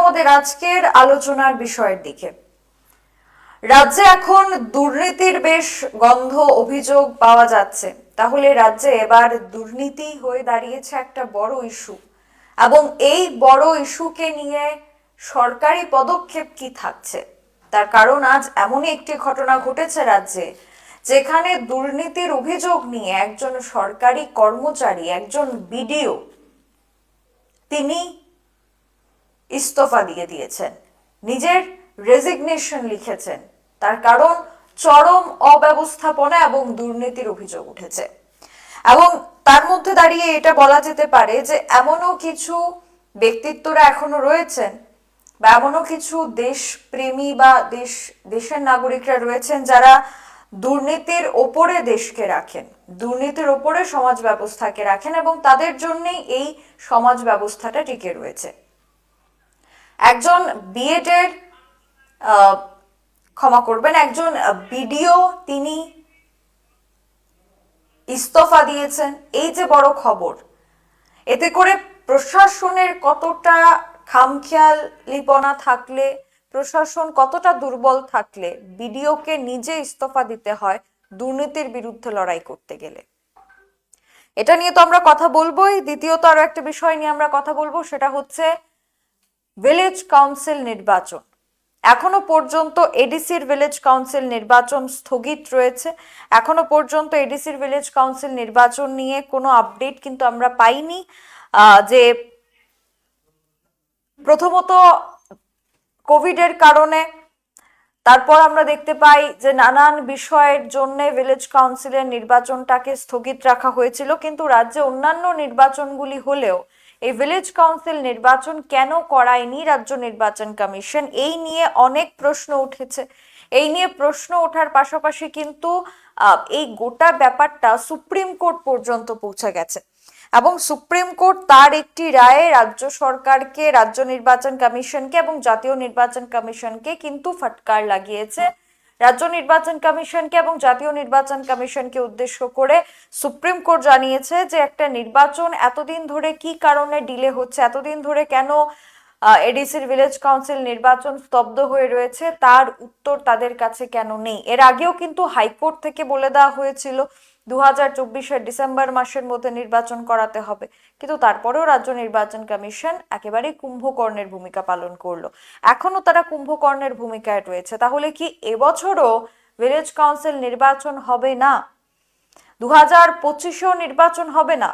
আমাদের আজকের আলোচনার বিষয়ের দিকে। রাজ্যে এখন দুর্নীতির বেশ গন্ধ অভিযোগ পাওয়া যাচ্ছে। তাহলে রাজ্যে এবার দুর্নীতি হয়ে দাঁড়িয়েছে একটা বড় ইস্যু। এবং এই বড় ইস্যুকে নিয়ে সরকারি পদক্ষেপ কি থাকছে? তার কারণ আজ এমনই একটি ঘটনা ঘটেছে রাজ্যে, যেখানে দুর্নীতির অভিযোগ নিয়ে একজন সরকারি কর্মচারী, একজন বিডিও, তিনি ইস্তফা দিয়ে দিয়েছেন। নিজের রেজিগনেশন লিখেছেন। তার কারণ চরম অব্যবস্থাপনা এবং দুর্নীতির অভিযোগ উঠেছে। এবং তার মধ্যে দাঁড়িয়ে এটা বলা যেতে পারে যে এমনও কিছু ব্যক্তিত্বরা এখনও রয়েছেন বা এমনও কিছু দেশপ্রেমী বা দেশ, দেশের নাগরিকরা রয়েছেন যারা দুর্নীতির ওপরে দেশকে রাখেন, দুর্নীতির ওপরে সমাজ ব্যবস্থাকে রাখেন এবং তাদের জন্যেই এই সমাজ ব্যবস্থাটা টিকে রয়েছে। একজন বিএড এর আহ, ক্ষমা করবেন একজন বিডিও তিনি ইস্তফা দিয়েছেন। এই যে বড় খবর এতে করে প্রশাসনের কতটা খামখেয়ালিপনা থাকলে প্রশাসন কতটা দুর্বল থাকলে বিডিওকে নিজে ইস্তফা দিতে হয় দুর্নীতির বিরুদ্ধে লড়াই করতে গেলে? এটা নিয়ে তো আমরা কথা বলবোই। দ্বিতীয়ত আরও একটা বিষয় নিয়ে আমরা কথা বলব সেটা হচ্ছে ভিলেজ কাউন্সিল নির্বাচন। এখনও পর্যন্ত এডিসির ভিলেজ কাউন্সিল নির্বাচন স্থগিত রয়েছে। এখনও পর্যন্ত এডিসির ভিলেজ কাউন্সিল নির্বাচন নিয়ে কোনো আপডেট কিন্তু আমরা পাইনি। যে প্রথমত কোভিডের কারণে, তারপর আমরা দেখতে পাই যে নানান বিষয়ের জন্য ভিলেজ কাউন্সিলের নির্বাচনটাকে স্থগিত রাখা হয়েছিল। কিন্তু রাজ্যে অন্যান্য নির্বাচনগুলি হলেও এই ভিলেজ কাউন্সিল নির্বাচন কেন করায়নি রাজ্য নির্বাচন কমিশন? এই নিয়ে অনেক প্রশ্ন উঠেছে। এই নিয়ে প্রশ্ন ওঠার পাশাপাশি কিন্তু এই গোটা ব্যাপারটা সুপ্রিম কোর্ট পর্যন্ত পৌঁছে গেছে। এবং সুপ্রিম কোর্ট তার একটি রায়ে রাজ্য সরকারকে, রাজ্য নির্বাচন কমিশনকে এবং জাতীয় নির্বাচন কমিশনকে কিন্তু ফাটকার লাগিয়েছে। রাজ্য নির্বাচন কমিশনকে এবং জাতীয় নির্বাচন কমিশনকে উদ্দেশ্য করে সুপ্রিম কোর্ট জানিয়েছে যে একটা নির্বাচন এতদিন ধরে কি কারণে ডিলে হচ্ছে? এতদিন ধরে কেন এডিসির ভিলেজ কাউন্সিল নির্বাচন স্তব্ধ হয়ে রয়েছে? তার উত্তর তাদের কাছে কেন নেই? এর আগেও কিন্তু হাইকোর্ট থেকে বলে দেওয়া হয়েছিল দু হাজার চব্বিশের ডিসেম্বর মাসের মধ্যে নির্বাচন করাতে হবে। কিন্তু তারপরেও রাজ্য নির্বাচন কমিশন একেবারেই কুম্ভকর্ণের ভূমিকা পালন করল। এখনও তারা কুম্ভকর্ণের ভূমিকায় রয়েছে। তাহলে কি এবছরও ভিলেজ কাউন্সিল নির্বাচন হবে না? দু হাজার পঁচিশেও নির্বাচন হবে না?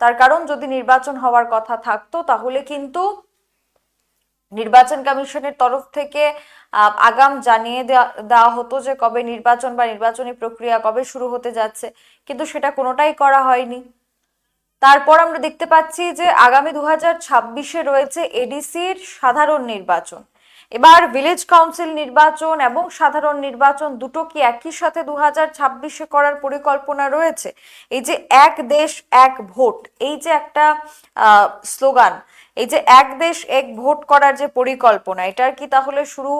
তার কারণ যদি নির্বাচন হওয়ার কথা থাকতো, তাহলে কিন্তু নির্বাচন কমিশনের তরফ থেকে আগাম জানিয়ে দেওয়া হতো যে কবে নির্বাচন বা নির্বাচনী প্রক্রিয়া কবে শুরু হতে যাচ্ছে, কিন্তু সেটা কোনোটাই করা হয়নি। তারপর আমরা দেখতে পাচ্ছি যে আগামী দু হাজার ছাব্বিশে রয়েছে এডিসির সাধারণ নির্বাচন। এবার ভিলেজ কাউন্সিল নির্বাচন এবং সাধারণ নির্বাচন দুটো কি একই সাথে দু হাজার ছাব্বিশে করার পরিকল্পনা রয়েছে? এই যে এক দেশ, এক ভোট, এই যে একটা স্লোগান এই যে এক দেশ, এক ভোট করার যে পরিকল্পনা, এটার কি তাহলে শুরু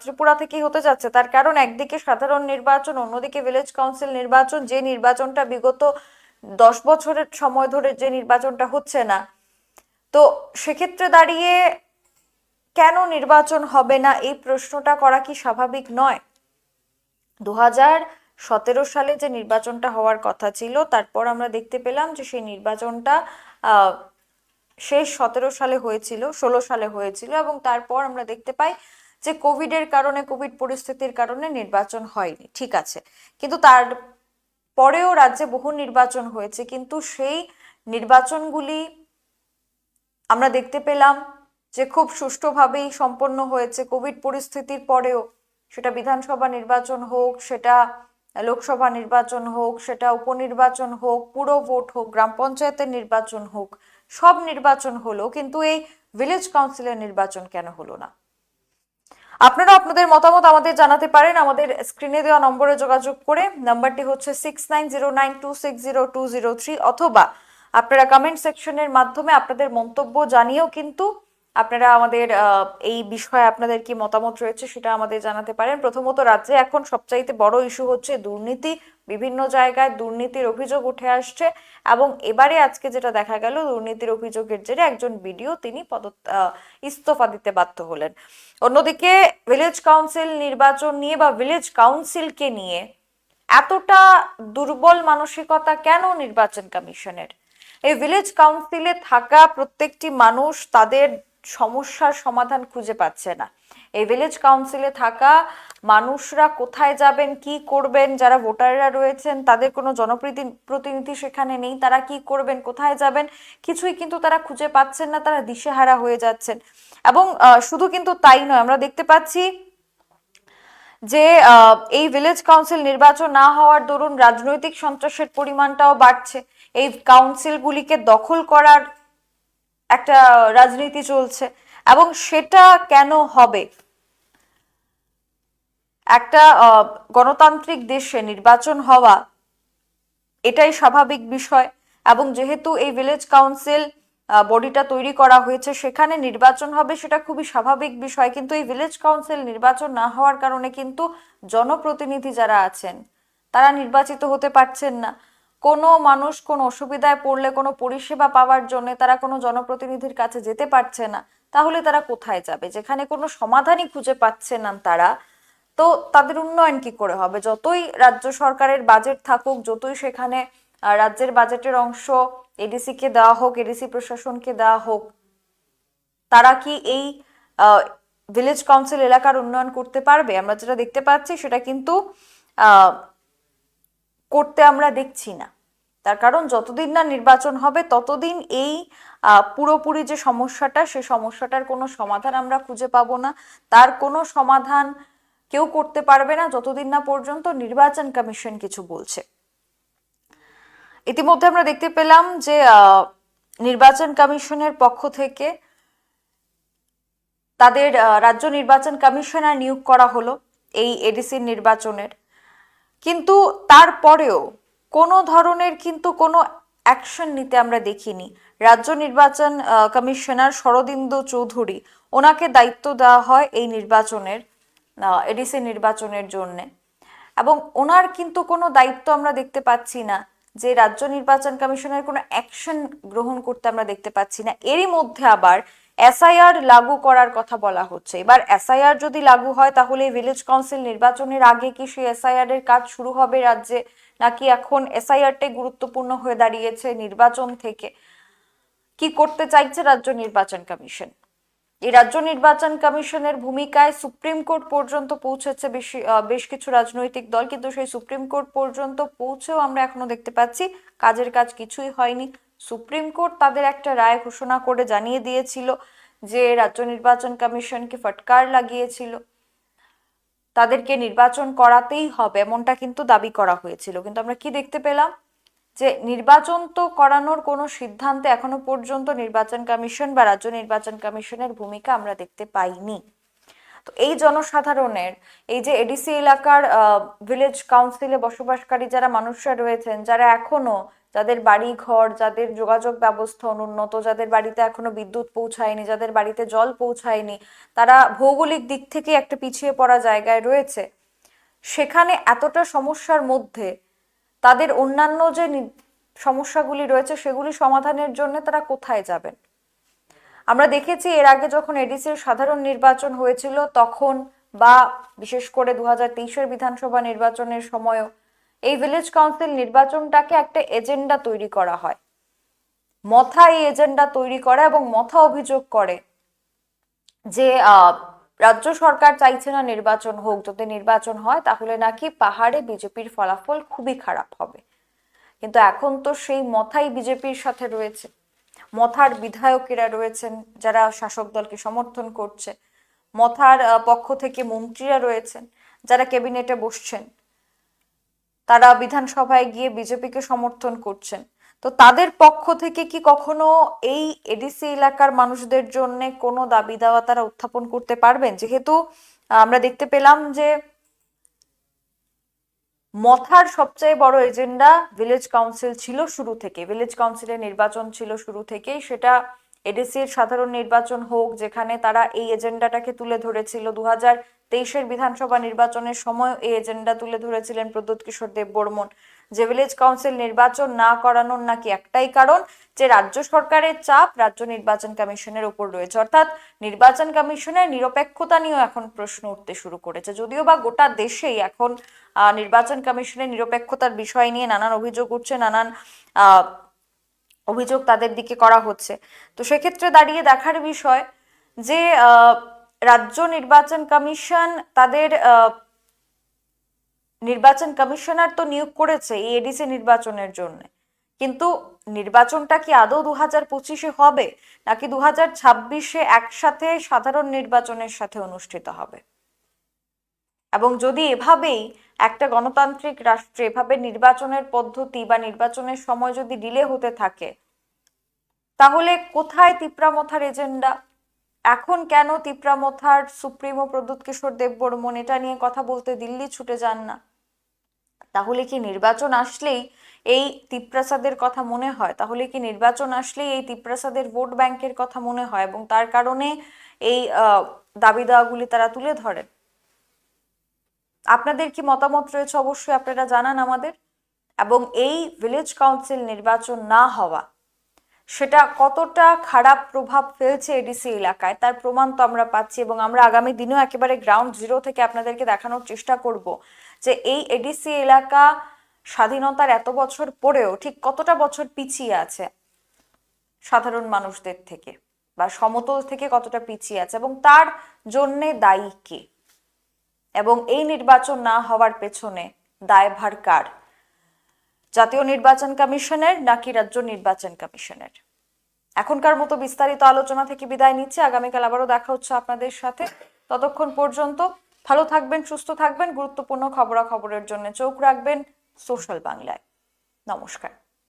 ত্রিপুরা থেকেই হতে যাচ্ছে? তার কারণ একদিকে সাধারণ নির্বাচন, অন্যদিকে ভিলেজ কাউন্সিল নির্বাচন, যে নির্বাচনটা বিগত দশ বছরের সময় ধরে যে নির্বাচনটা হচ্ছে না। তো সেক্ষেত্রে দাঁড়িয়ে কেন নির্বাচন হবে না? এই প্রশ্নটা করা কি স্বাভাবিক নয়? দু হাজার সতেরো সালে যে নির্বাচনটা হওয়ার কথা ছিল, তারপর আমরা দেখতে পেলাম যে সেই নির্বাচনটা শেষ সতেরো সালে হয়েছিল, ষোলো সালে হয়েছিল এবং তারপর আমরা দেখতে পাই যে কোভিডের কারণে, কোভিড পরিস্থিতির কারণে নির্বাচন হয়নি। ঠিক আছে। কিন্তু তার পরেও রাজ্যে বহু নির্বাচন হয়েছে, কিন্তু সেই নির্বাচনগুলি আমরা দেখতে পেলাম যে খুব সুষ্ঠুভাবেই সম্পন্ন হয়েছে কোভিড পরিস্থিতির পরেও, সেটা বিধানসভা নির্বাচন হোক, সেটা লোকসভা নির্বাচন হোক, সেটা উপনির্বাচন হোক, পুরো ভোট হোক, গ্রাম পঞ্চায়েতের নির্বাচন হোক, সব নির্বাচন হলো, কিন্তু এই ভিলেজ কাউন্সিলের নির্বাচন কেন হলো না? আপনারা আপনাদের মতামত আমাদের জানাতে পারেন, আমাদের স্ক্রিনে দেওয়া নম্বরে যোগাযোগ করে, নাম্বারটি হচ্ছে six nine zero nine two six zero two zero three অথবা আপনারা কমেন্ট সেকশনের মাধ্যমে আপনাদের মন্তব্য জানিয়েও কিন্তু আপনারা আমাদের এই বিষয়ে আপনাদের কি মতামত রয়েছে সেটা আমাদের জানাতে পারেন। প্রথমত রাজ্যে এখন সবচাইতে বড় ইস্যু হচ্ছে দুর্নীতি। বিভিন্ন জায়গায় দুর্নীতির অভিযোগ উঠে আসছে এবং এবারে আজকে যেটা দেখা গেল, দুর্নীতির অভিযোগের জেরে একজন বিডিও তিনি পদ ইস্তফা দিতে বাধ্য হলেন। অন্যদিকে ভিলেজ কাউন্সিল নির্বাচন নিয়ে বা ভিলেজ কাউন্সিলকে নিয়ে এতটা দুর্বল মানসিকতা কেন নির্বাচন কমিশনের? এই ভিলেজ কাউন্সিলে থাকা প্রত্যেকটি মানুষ তাদের সমস্যার সমাধান খুঁজে পাচ্ছে না। এই ভিলেজ কাউন্সিলে থাকা মানুষরা কোথায় যাবেন, কি করবেন, যারা ভোটাররা রয়েছেন, তাদের কোনো জনপ্রতি প্রতিনিধি সেখানে নেই, তারা কি করবেন, কোথায় যাবেন, কিছুই কিন্তু তারা খুঁজে পাচ্ছেন না, তারা দিশেহারা হয়ে যাচ্ছেন। এবং শুধু কিন্তু তাই নয়, আমরা দেখতে পাচ্ছি যে এই ভিলেজ কাউন্সিল নির্বাচন না হওয়ার দরুন রাজনৈতিক সন্ত্রাসের পরিমাণটাও বাড়ছে। এই কাউন্সিলগুলিকে দখল করার একটা রাজনীতি চলছে, এবং সেটা কেন হবে? একটা গণতান্ত্রিক দেশে নির্বাচন হওয়া এটাই স্বাভাবিক বিষয়, এবং যেহেতু এই ভিলেজ কাউন্সিল বডিটা তৈরি করা হয়েছে, সেখানে নির্বাচন হবে সেটা খুবই স্বাভাবিক বিষয়, কিন্তু এই ভিলেজ কাউন্সিল নির্বাচন না হওয়ার কারণে কিন্তু জনপ্রতিনিধি যারা আছেন, তারা নির্বাচিত হতে পারছেন না। কোনো মানুষ কোনো অসুবিধায় পড়লে, কোনো পরিষেবা পাওয়ার জন্য তারা কোনো জনপ্রতিনিধির কাছে যেতে পারছে না, তাহলে তারা কোথায় যাবে? যেখানে কোনো সমাধানই খুঁজে পাচ্ছে না তারা। তো তাদের উন্নয়ন কি করে হবে? যতই রাজ্য সরকারের বাজেট থাকুক, যতই সেখানে রাজ্যের বাজেটের অংশ এডিসি কে দেওয়া হোক এডিসি প্রশাসনকে দেওয়া হোক, তারা কি এই ভিলেজ কাউন্সিল এলাকার উন্নয়ন করতে পারবে? আমরা যেটা দেখতে পাচ্ছি সেটা কিন্তু করতে আমরা দেখছি না। তার কারণ যতদিন না নির্বাচন হবে, ততদিন এই পুরোপুরি যে সমস্যাটা, সে সমস্যাটার কোনো সমাধান আমরা খুঁজে পাবো না। তার কোনো সমাধান কেউ করতে পারবে না যতদিন না পর্যন্ত নির্বাচন কমিশন কিছু বলছে। ইতিমধ্যে আমরা দেখতে পেলাম যে নির্বাচন কমিশনের পক্ষ থেকে তাদের রাজ্য নির্বাচন কমিশনার নিয়োগ করা হলো এই এডিসি নির্বাচনের। কিন্তু তারপরেও কোনো ধরনের কিন্তু কোনো অ্যাকশন নিতে আমরা দেখিনি। রাজ্য নির্বাচন কমিশনার শরদিন্দু চৌধুরী, ওনাকে দায়িত্ব দেওয়া হয় এই নির্বাচনের এডিসি নির্বাচনের জন্য। এবং ওনার কিন্তু কোনো দায়িত্ব আমরা দেখতে পাচ্ছি না, যে রাজ্য নির্বাচন কমিশনের কোনো অ্যাকশন গ্রহণ করতে আমরা দেখতে পাচ্ছি না। এরই মধ্যে আবার এসআইআর লাগু করার কথা বলা হচ্ছে। এবার এসআইআর যদি লাগু হয়, তাহলে ভিলেজ কাউন্সিল নির্বাচনের আগে কি সেই এসআইআর এর কাজ শুরু হবে রাজ্যে? নাকি এখন এসআইআরটাই গুরুত্বপূর্ণ হয়ে দাঁড়িয়েছে নির্বাচন থেকে? কি করতে চাইছে রাজ্য নির্বাচন কমিশন? এই রাজ্য নির্বাচন কমিশনের ভূমিকায় সুপ্রিম কোর্ট পর্যন্ত পৌঁছেছে বেশি কিছু রাজনৈতিক দল, কিন্তু সেই সুপ্রিম কোর্ট পর্যন্ত পৌঁছেও আমরা এখনও দেখতে পাচ্ছি কাজের কাজ কিছুই হয়নি। সুপ্রিম কোর্ট তাদের একটা রায় ঘোষণা করে জানিয়ে দিয়েছিল যে রাজ্য নির্বাচন কমিশনকে ফটকার লাগিয়েছিল। তাদেরকে নির্বাচন করাতেই হবে এমনটা কিন্তু দাবি করা হয়েছিল। কিন্তু আমরা কি দেখতে পেলাম? যে নির্বাচন তো করানোর কোনো সিদ্ধান্তে এখনও পর্যন্ত নির্বাচন কমিশন বা রাজ্য নির্বাচন কমিশনের ভূমিকা আমরা দেখতে পাইনি। তো এই জনসাধারণের, এই যে এডিসি এলাকার ভিলেজ কাউন্সিলে বসবাসকারী যারা মানুষরা রয়েছেন, যারা এখনও যাদের বাড়ি ঘর, যাদের যোগাযোগ ব্যবস্থা অনুন্নত, যাদের বাড়িতে এখনও বিদ্যুৎ পৌঁছায়নি, যাদের বাড়িতে জল পৌঁছায়নি, তারা ভৌগোলিক দিক থেকে একটা পিছিয়ে পড়া জায়গায় রয়েছে। সেখানে এতটা সমস্যার মধ্যে তাদের অন্যান্য যে সমস্যাগুলি রয়েছে, সেগুলি সমাধানের জন্য তারা কোথায় যাবেন? আমরা দেখেছি এর আগে যখন এডিসির সাধারণ নির্বাচন হয়েছিল, তখন বা বিশেষ করে দু হাজার বিধানসভা নির্বাচনের সময়ও এই ভিলেজ কাউন্সিল নির্বাচনটাকে একটা এজেন্ডা তৈরি করা হয়। মথা এই এজেন্ডা তৈরি করে এবং মথা অভিযোগ করে যে রাজ্য সরকার চাইছে না নির্বাচন হোক, যদি নির্বাচন হয় তাহলে নাকি পাহাড়ে বিজেপির ফলাফল খুবই খারাপ হবে। কিন্তু এখন তো সেই মথাই বিজেপির সাথে রয়েছে। মথার বিধায়কেরা রয়েছেন, যারা শাসক দলকে সমর্থন করছে। মথার পক্ষ থেকে মন্ত্রীরা রয়েছেন, যারা ক্যাবিনেটে বসছেন। তারা বিধানসভায় গিয়ে বিজেপিকে সমর্থন করছেন। তো তাদের পক্ষ থেকে কি কখনো এই এডিসি এলাকার মানুষদের জন্য কোনো দাবি দাওয়া তারা উত্থাপন করতে পারবেন? যেহেতু আমরা দেখতে পেলাম যে মথার সবচেয়ে বড় এজেন্ডা ভিলেজ কাউন্সিল ছিল শুরু থেকে, ভিলেজ কাউন্সিলের নির্বাচন ছিল শুরু থেকেই সেটা এডিসি এর সাধারণ নির্বাচন হোক, যেখানে তারা এই এজেন্ডাটাকে তুলে ধরেছিল। দু হাজার তেইশের বিধানসভা নির্বাচনের সময় এই এজেন্ডা তুলে ধরেছিলেন প্রদ্যুৎ কিশোর দেব বর্মন। যে ভিলেজ কাউন্সিল নির্বাচন না করানোর নাকি একটাই কারণ, যে রাজ্য সরকারের চাপ রাজ্য নির্বাচন কমিশনের উপর রয়েছে। অর্থাৎ নির্বাচন কমিশনের নিরপেক্ষতা নিয়েও এখন প্রশ্ন উঠতে শুরু করেছে। যদিও বা গোটা দেশেই এখন নির্বাচন কমিশনের নিরপেক্ষতার বিষয় নিয়ে নানান অভিযোগ উঠছে, নানান অভিযোগ তাদের দিকে করা হচ্ছে। তো সেক্ষেত্রে দাঁড়িয়ে দেখার বিষয় যে রাজ্য নির্বাচন কমিশন তাদের নির্বাচন কমিশনার তো নিয়োগ করেছে এই এডিসি নির্বাচনের জন্য। কিন্তু নির্বাচনটা কি আদৌ দু হাজার পঁচিশে হবে, নাকি দু হাজার ছাব্বিশে একসাথে সাধারণ নির্বাচনের সাথে অনুষ্ঠিত হবে? এবং যদি এভাবেই একটা গণতান্ত্রিক রাষ্ট্রে এভাবে নির্বাচনের পদ্ধতি বা নির্বাচনের সময় যদি ডিলে হতে থাকে, তাহলে কোথায় তিপ্রামথার এজেন্ডা এখন কেন তিপ্রামথার সুপ্রিমো প্রদ্যুৎ কিশোর দেববর্মন এটা নিয়ে কথা বলতে দিল্লি ছুটে যান না? তাহলে কি নির্বাচন আসলেই এই তিপ্রাসাদের কথা মনে হয়? তাহলে কি নির্বাচন আসলেই এই তিপ্রাসাদের ভোট ব্যাংকের কথা মনে হয় এবং তার কারণে এই দাবি দাওয়াগুলি তারা তুলে ধরেন? আপনাদের কি মতামত রয়েছে অবশ্যই আপনারা জানান আমাদের। এবং এই ভিলেজ কাউন্সিল নির্বাচন না হওয়া, সেটা কতটা খারাপ প্রভাব ফেলছে এডিসি এলাকায়, তার প্রমাণ তো আমরা পাচ্ছি। এবং আমরা আগামী দিনেও একেবারে গ্রাউন্ড জিরো থেকে আপনাদেরকে দেখানোর চেষ্টা করব যে এই এডিসি এলাকা স্বাধীনতার এত বছর পরেও ঠিক কতটা বছর পিছিয়ে আছে সাধারণ মানুষদের থেকে বা সমতল থেকে কতটা পিছিয়ে আছে এবং তার জন্যে দায়ী কে? এবং এই নির্বাচন না হওয়ার পেছনে দায়ভার কার? জাতীয় নির্বাচন কমিশনের নাকি রাজ্য নির্বাচন কমিশনের? এখনকার মতো বিস্তারিত আলোচনা থেকে বিদায় নিচ্ছে। আগামীকাল আবারও দেখা হচ্ছে আপনাদের সাথে। ততক্ষণ পর্যন্ত ভালো থাকবেন, সুস্থ থাকবেন, গুরুত্বপূর্ণ খবরাখবরের জন্য চোখ রাখবেন সোশ্যাল বাংলায়। নমস্কার।